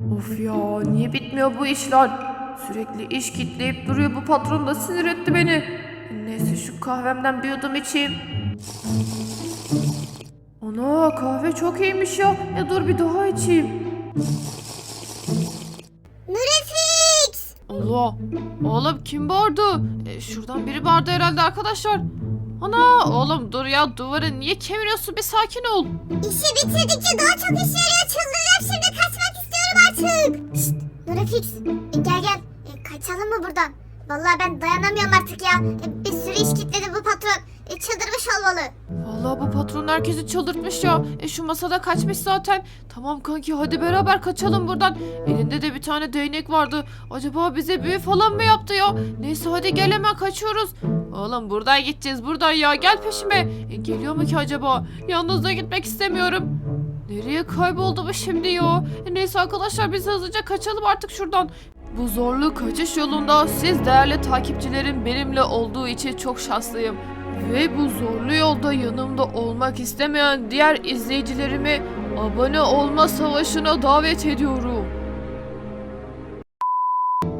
Of ya niye bitmiyor bu işler? Sürekli iş kitleyip duruyor bu patron da sinir etti beni. Neyse şu kahvemden bir yudum içeyim. Ana kahve çok iyiymiş ya. E dur bir daha içeyim. Nurefix! Allah. Oğlum kim bağırdı? E, şuradan biri bağırdı herhalde arkadaşlar. Ana oğlum dur ya duvarı niye kemiriyorsun bir sakin ol. İşi bitirdikçe daha çok iş yarıyor. Çıldıracağım şimdi artık. Şşt Nurefix e, gel gel E, kaçalım mı buradan? Vallahi ben dayanamıyorum artık ya. E, bir sürü iş kitledi bu patron. E, çıldırmış olmalı. Vallahi bu patron herkesi çıldırtmış ya. E şu masada kaçmış zaten. Tamam kanki hadi beraber kaçalım buradan. Elinde de bir tane değnek vardı. Acaba bize büyü falan mı yaptı ya? Neyse hadi gel hemen kaçıyoruz. Oğlum buradan gideceğiz buradan ya gel peşime. E, geliyor mu ki acaba? Yalnız da gitmek istemiyorum. Nereye kayboldu bu şimdi ya? E, neyse arkadaşlar biz hızlıca kaçalım artık şuradan. Bu zorlu kaçış yolunda siz değerli takipçilerim benimle olduğu için çok şanslıyım. Ve bu zorlu yolda yanımda olmak istemeyen diğer izleyicilerimi abone olma savaşına davet ediyorum.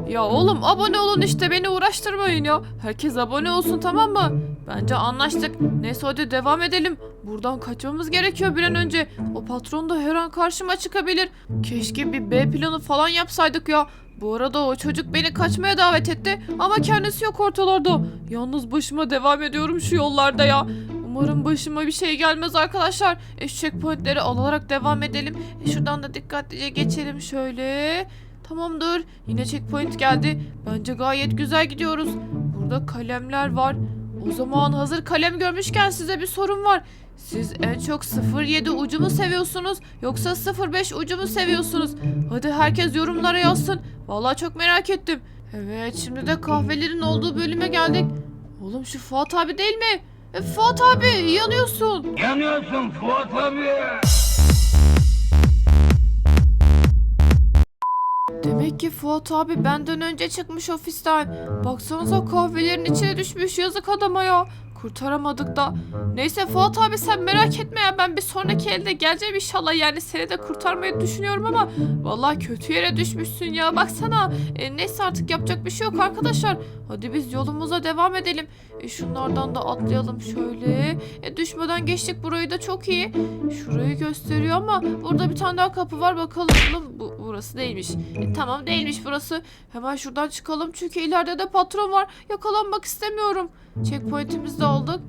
Ya oğlum abone olun işte beni uğraştırmayın ya. Herkes abone olsun tamam mı? Bence anlaştık. Neyse hadi devam edelim. Buradan kaçmamız gerekiyor bir an önce. O patron da her an karşıma çıkabilir. Keşke bir B planı falan yapsaydık ya. Bu arada o çocuk beni kaçmaya davet etti ama kendisi yok ortalarda. Yalnız başıma devam ediyorum şu yollarda ya. Umarım başıma bir şey gelmez arkadaşlar. E, şu checkpointleri alarak devam edelim. E, şuradan da dikkatlice geçelim şöyle. Tamamdır. Yine checkpoint geldi. Bence gayet güzel gidiyoruz. Burada kalemler var. O zaman hazır kalem görmüşken size bir sorum var. Siz en çok 07 ucu mu seviyorsunuz yoksa 05 ucu mu seviyorsunuz? Hadi herkes yorumlara yazsın. Vallahi çok merak ettim. Evet şimdi de kahvelerin olduğu bölüme geldik. Oğlum şu Fuat abi değil mi? E, Fuat abi yanıyorsun. Yanıyorsun Fuat abi. Fuat abi benden önce çıkmış ofisten. Baksanıza kahvelerin içine düşmüş yazık adama ya. Kurtaramadık da. Neyse Fuat abi sen merak etme ya ben bir sonraki elde geleceğim inşallah yani seni de kurtarmayı düşünüyorum ama vallahi kötü yere düşmüşsün ya baksana. E, neyse artık yapacak bir şey yok arkadaşlar. Hadi biz yolumuza devam edelim. E, şunlardan da atlayalım şöyle. E, düşmeden geçtik burayı da çok iyi. Şurayı gösteriyor ama burada bir tane daha kapı var bakalım. Bu, burası değilmiş. E, tamam değilmiş burası. Hemen şuradan çıkalım çünkü ileride de patron var. Yakalanmak istemiyorum. Checkpoint'imizi de aldık.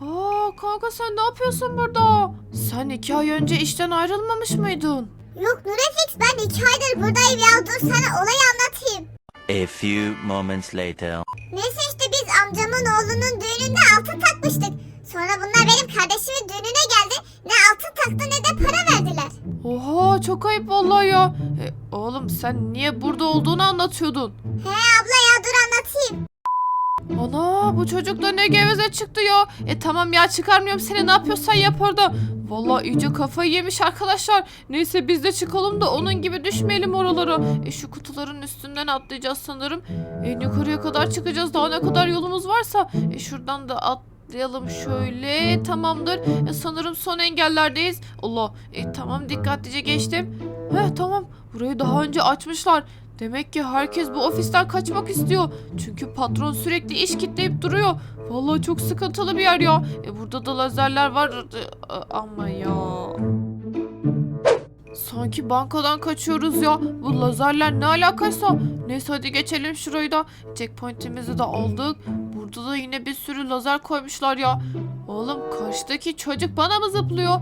Aa kanka sen ne yapıyorsun burada? Sen iki ay önce işten ayrılmamış mıydın? Yok Nurefix ben iki aydır buradayım ya. Dur sana olayı anlatayım. A few moments later. Neyse işte biz amcamın oğlunun düğününde altın takmıştık. Sonra bunlar benim kardeşimin düğününe geldi. Ne altın taktı ne de para verdiler. Oha çok ayıp vallahi ya. E, oğlum sen niye burada olduğunu anlatıyordun. He Ana bu çocuk da ne geveze çıktı ya. E tamam ya çıkarmıyorum seni ne yapıyorsan yap orada. Vallahi iyice kafayı yemiş arkadaşlar. Neyse biz de çıkalım da onun gibi düşmeyelim oralara. E şu kutuların üstünden atlayacağız sanırım. En yukarıya kadar çıkacağız daha ne kadar yolumuz varsa. E şuradan da atlayalım şöyle tamamdır. E sanırım son engellerdeyiz. Allah e tamam dikkatlice geçtim. Heh tamam burayı daha önce açmışlar. Demek ki herkes bu ofisten kaçmak istiyor. Çünkü patron sürekli iş kitleyip duruyor. Vallahi çok sıkıntılı bir yer ya. E burada da lazerler var. E, Ama ya. Sanki bankadan kaçıyoruz ya. Bu lazerler ne alakaysa. Neyse hadi geçelim şurayı da. Checkpoint'imizi de aldık. Burada da yine bir sürü lazer koymuşlar ya. Oğlum karşıdaki çocuk bana mı zıplıyor?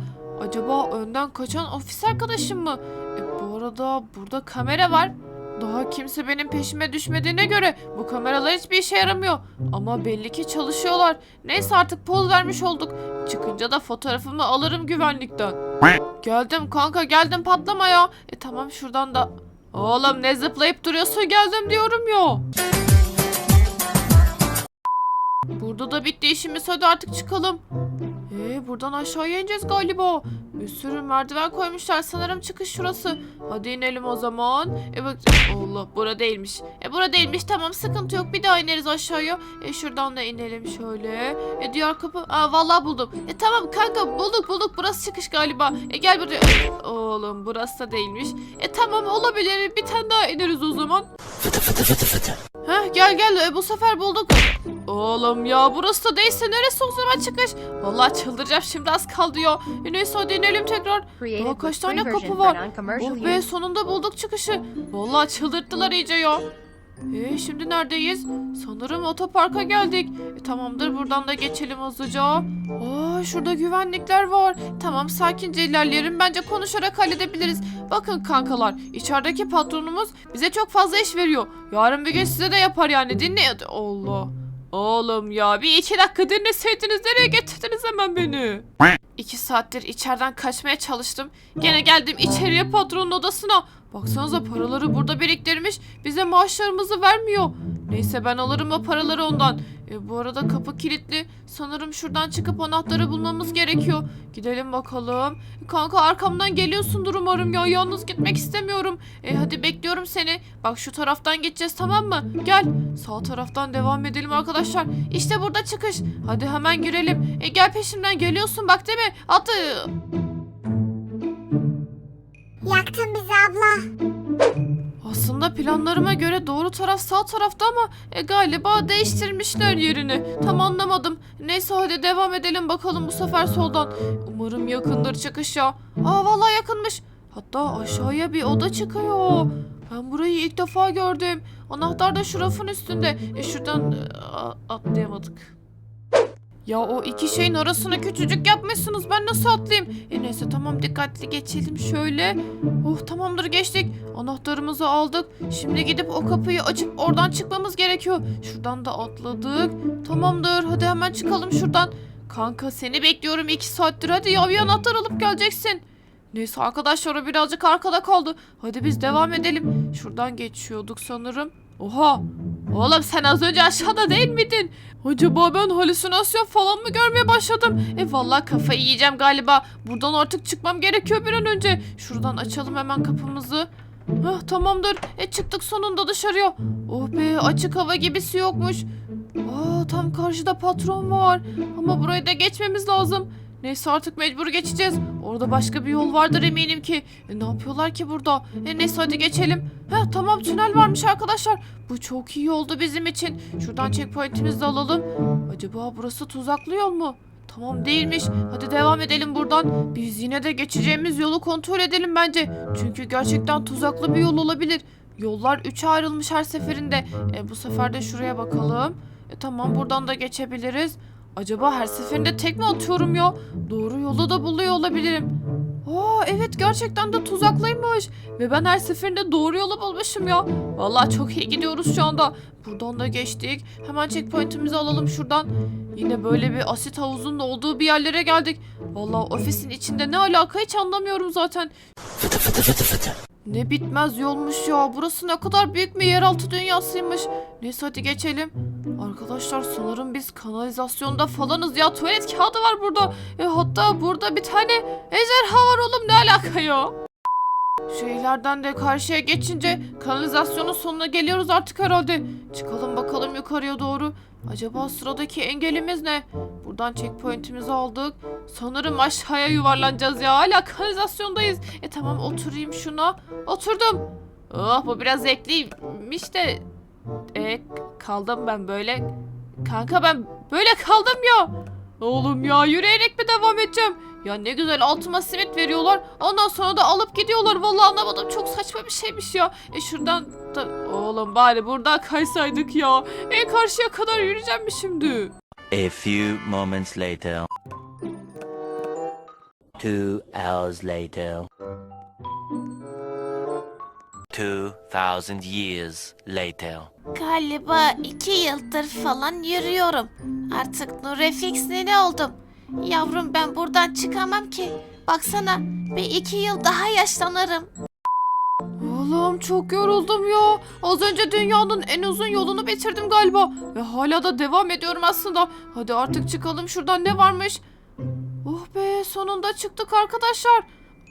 Acaba önden kaçan ofis arkadaşım mı? E, bu arada burada kamera var. Daha kimse benim peşime düşmediğine göre bu kameralar hiçbir işe yaramıyor. Ama belli ki çalışıyorlar. Neyse artık poz vermiş olduk. Çıkınca da fotoğrafımı alırım güvenlikten. Geldim kanka geldim patlama ya. E tamam şuradan da. Oğlum ne zıplayıp duruyorsun geldim diyorum ya. Burada da bitti işimiz hadi artık çıkalım. Ee, buradan aşağıya ineceğiz galiba. Bir sürü merdiven koymuşlar. Sanırım çıkış şurası. Hadi inelim o zaman. E bak Allah bura değilmiş. E bura değilmiş tamam sıkıntı yok. Bir daha ineriz aşağıya. E şuradan da inelim şöyle. E diğer kapı. Aa vallahi buldum. E tamam kanka bulduk bulduk. Burası çıkış galiba. E gel buraya. Oğlum burası da değilmiş. E tamam olabilir. Bir tane daha ineriz o zaman. Heh gel gel E, bu sefer bulduk. Oğlum ya burası da değilse neresi o zaman çıkış? Vallahi çıldıracağım şimdi az kaldı ya. E neyse hadi inelim tekrar. Daha kaç tane kapı var? Oh be sonunda bulduk çıkışı. Vallahi çıldırttılar iyice ya. E şimdi neredeyiz? Sanırım otoparka geldik. E, tamamdır buradan da geçelim hızlıca. Aa şurada güvenlikler var. Tamam sakince ilerleyelim. Bence konuşarak halledebiliriz. Bakın kankalar içerideki patronumuz bize çok fazla iş veriyor. Yarın bir gün size de yapar yani dinle. Allah. Oğlum ya bir iki dakika dinleseydiniz nereye getirdiniz hemen beni? İki saattir içeriden kaçmaya çalıştım. Gene geldim içeriye patronun odasına. Baksanıza paraları burada biriktirmiş. Bize maaşlarımızı vermiyor. Neyse ben alırım o paraları ondan. E, bu arada kapı kilitli. Sanırım şuradan çıkıp anahtarı bulmamız gerekiyor. Gidelim bakalım. Kanka arkamdan geliyorsundur umarım ya. Yalnız gitmek istemiyorum. E, hadi bekliyorum seni. Bak şu taraftan geçeceğiz tamam mı? Gel. Sağ taraftan devam edelim arkadaşlar. İşte burada çıkış. Hadi hemen girelim. E, gel peşimden geliyorsun bak değil mi? Atı. Planlarıma göre doğru taraf sağ tarafta ama e, galiba değiştirmişler yerini. Tam anlamadım. Neyse hadi devam edelim bakalım bu sefer soldan. Umarım yakındır çıkış ya. Aa vallahi yakınmış. Hatta aşağıya bir oda çıkıyor. Ben burayı ilk defa gördüm. Anahtar da şu rafın üstünde. E şuradan e, atlayamadık. Ya o iki şeyin arasını küçücük yapmışsınız. Ben nasıl atlayayım? E neyse tamam dikkatli geçelim şöyle. Oh tamamdır geçtik. Anahtarımızı aldık. Şimdi gidip o kapıyı açıp oradan çıkmamız gerekiyor. Şuradan da atladık. Tamamdır. Hadi hemen çıkalım şuradan. Kanka seni bekliyorum iki saattir. Hadi ya bir anahtar alıp geleceksin. Neyse arkadaşlar o birazcık arkada kaldı. Hadi biz devam edelim. Şuradan geçiyorduk sanırım. Oha! Oğlum sen az önce aşağıda değil miydin? Acaba ben halüsinasyon falan mı görmeye başladım? E vallahi kafayı yiyeceğim galiba. Buradan artık çıkmam gerekiyor bir an önce. Şuradan açalım hemen kapımızı. Hah tamamdır. E çıktık sonunda dışarıya. Oh be açık hava gibisi yokmuş. Aa tam karşıda patron var. Ama burayı da geçmemiz lazım. Neyse artık mecbur geçeceğiz. Orada başka bir yol vardır eminim ki. E, ne yapıyorlar ki burada? E, neyse hadi geçelim. Heh tamam tünel varmış arkadaşlar. Bu çok iyi oldu bizim için. Şuradan checkpoint'imizi de alalım. Acaba burası tuzaklı yol mu? Tamam değilmiş. Hadi devam edelim buradan. Biz yine de geçeceğimiz yolu kontrol edelim bence. Çünkü gerçekten tuzaklı bir yol olabilir. Yollar üçe ayrılmış her seferinde. E, bu sefer de şuraya bakalım. E, tamam buradan da geçebiliriz. Acaba her seferinde tek mi atıyorum ya? Doğru yolu da buluyor olabilirim. Aa evet gerçekten de tuzaklıymış. Ve ben her seferinde doğru yolu bulmuşum ya. Vallahi çok iyi gidiyoruz şu anda. Buradan da geçtik. Hemen checkpoint'imizi alalım şuradan. Yine böyle bir asit havuzunun olduğu bir yerlere geldik. Vallahi ofisin içinde ne alaka hiç anlamıyorum zaten. Ne bitmez yolmuş ya. Burası ne kadar büyük bir yeraltı dünyasıymış. Neyse hadi geçelim. Arkadaşlar sanırım biz kanalizasyonda falanız ya. Tuvalet kağıdı var burada. E, hatta burada bir tane ejderha var oğlum ne alaka ya? Şu ileriden de karşıya geçince kanalizasyonun sonuna geliyoruz artık herhalde. Çıkalım bakalım yukarıya doğru. Acaba sıradaki engelimiz ne? Buradan checkpoint'imizi aldık. Sanırım aşağıya yuvarlanacağız ya. Hala kanalizasyondayız. E tamam oturayım şuna. Oturdum. Oh bu biraz zevkliymiş de. E kaldım ben böyle. Kanka ben böyle kaldım ya. Oğlum ya yürüyerek mi devam edeceğim? Ya ne güzel altıma simit veriyorlar. Ondan sonra da alıp gidiyorlar. Vallahi anlamadım. Çok saçma bir şeymiş ya. E şuradan da... Oğlum bari buradan kaysaydık ya. En karşıya kadar yürüyeceğim mi şimdi? A few moments later. Two hours later. Two thousand years later. Galiba iki yıldır falan yürüyorum. Artık Nurefix'le ne oldum? Yavrum ben buradan çıkamam ki. Baksana bir iki yıl daha yaşlanırım. Oğlum çok yoruldum ya. Az önce dünyanın en uzun yolunu bitirdim galiba. Ve hala da devam ediyorum aslında. Hadi artık çıkalım şuradan ne varmış? Oh be sonunda çıktık arkadaşlar.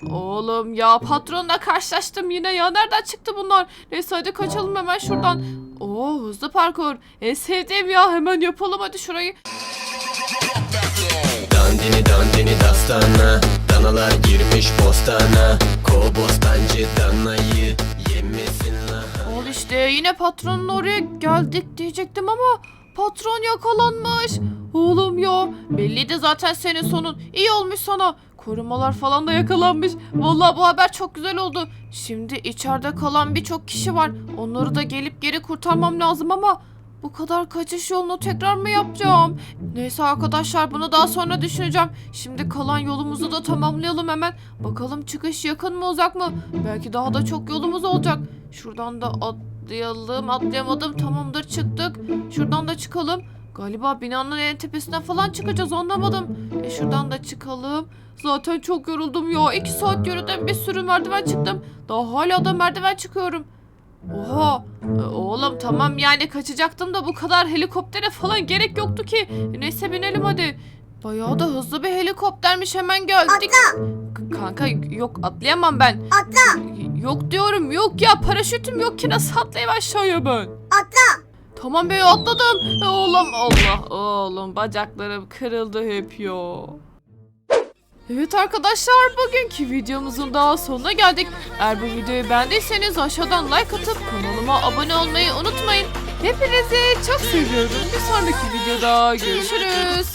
Oğlum ya patronla karşılaştım yine ya. Nereden çıktı bunlar? Neyse hadi kaçalım hemen şuradan. Oo hızlı parkur. En sevdiğim ya. Hemen yapalım hadi şurayı. Dandini dandini dastana Danalar girmiş bostana Kov bostancı danayı Yemesin la Al işte yine patronun oraya geldik diyecektim ama patron yakalanmış. Oğlum ya belliydi zaten senin sonun. İyi olmuş sana. Korumalar falan da yakalanmış. Vallahi bu haber çok güzel oldu. Şimdi içeride kalan birçok kişi var. Onları da gelip geri kurtarmam lazım ama bu kadar kaçış yolunu tekrar mı yapacağım? Neyse arkadaşlar bunu daha sonra düşüneceğim. Şimdi kalan yolumuzu da tamamlayalım hemen. Bakalım çıkış yakın mı uzak mı? Belki daha da çok yolumuz olacak. Şuradan da atlayalım. Atlayamadım. Tamamdır çıktık. Şuradan da çıkalım. Galiba binanın en tepesine falan çıkacağız anlamadım. E şuradan da çıkalım. Zaten çok yoruldum ya. İki saat yürüdüm bir sürü merdiven çıktım. Daha hala da merdiven çıkıyorum. Oha. E, oğlum tamam yani kaçacaktım da bu kadar helikoptere falan gerek yoktu ki. E, Neyse binelim hadi. Bayağı da hızlı bir helikoptermiş hemen geldik. Atla. Kanka yok atlayamam ben. Atla. Yok diyorum yok ya paraşütüm yok ki nasıl atlayayım aşağıya ben. Atla. Tamam be atladım. E, Oğlum Allah oğlum bacaklarım kırıldı hep ya. Evet arkadaşlar bugünkü videomuzun daha sonuna geldik. Eğer bu videoyu beğendiyseniz aşağıdan like atıp kanalıma abone olmayı unutmayın. Hepinizi çok seviyorum. Bir sonraki videoda görüşürüz.